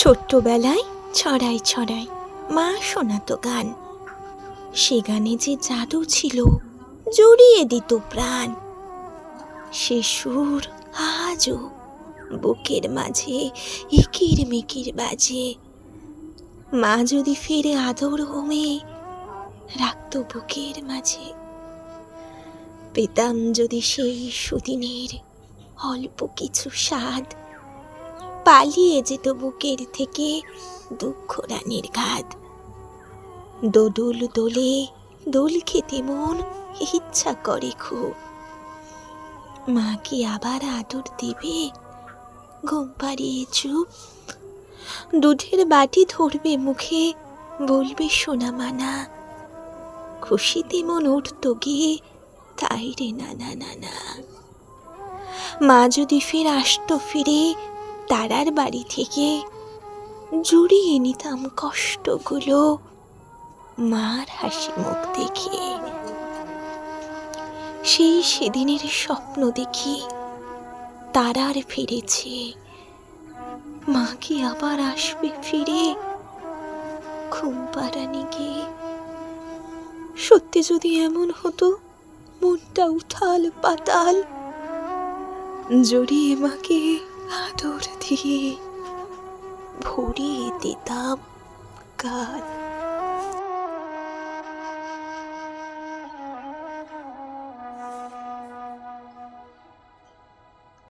ছোট্টবেলায় ছড়াই ছড়াই মা শোনাতো গান। সে গানে যে জাদু ছিল, জড়িয়ে দিত প্রাণ। সে সুর আজও বুকের মাঝে ইকির মিকির বাজে। মা যদি ফিরে আদর হোমে, রাখত বুকের মাঝে। পেতাম যদি সেই সুদিনের অল্প কিছু স্বাদ পালিয়ে যেত বুকের থেকে দুঃখ রানীর ঘাত। দোদুল দোলে দোল খেতে মন ইচ্ছা করে খুব। মা কি আবার আদর দেবে? ঘুম পাড়িয়ে চুপ। দুধের বাটি ধরবে মুখে, বলবে, সোনা মানা। খুশিতে মন উঠত গিয়ে তাই রে নানা নানা মা যদি ফের আসতো ফিরে তারার বাড়ি থেকে জুড়িয়ে নিতাম কষ্টগুলো। মার হাসি মুখ দেখে। সেই সেদিনের স্বপ্ন দেখি তারার ফিরেছে। মা কি আবার আসবে ফিরে? ঘুম পাড়ানি গিয়ে সত্যি যদি এমন হতো, মনটা উথাল পাতাল। জড়িয়ে মাকে আদর দিয়ে ভরিয়ে দিতাম কাল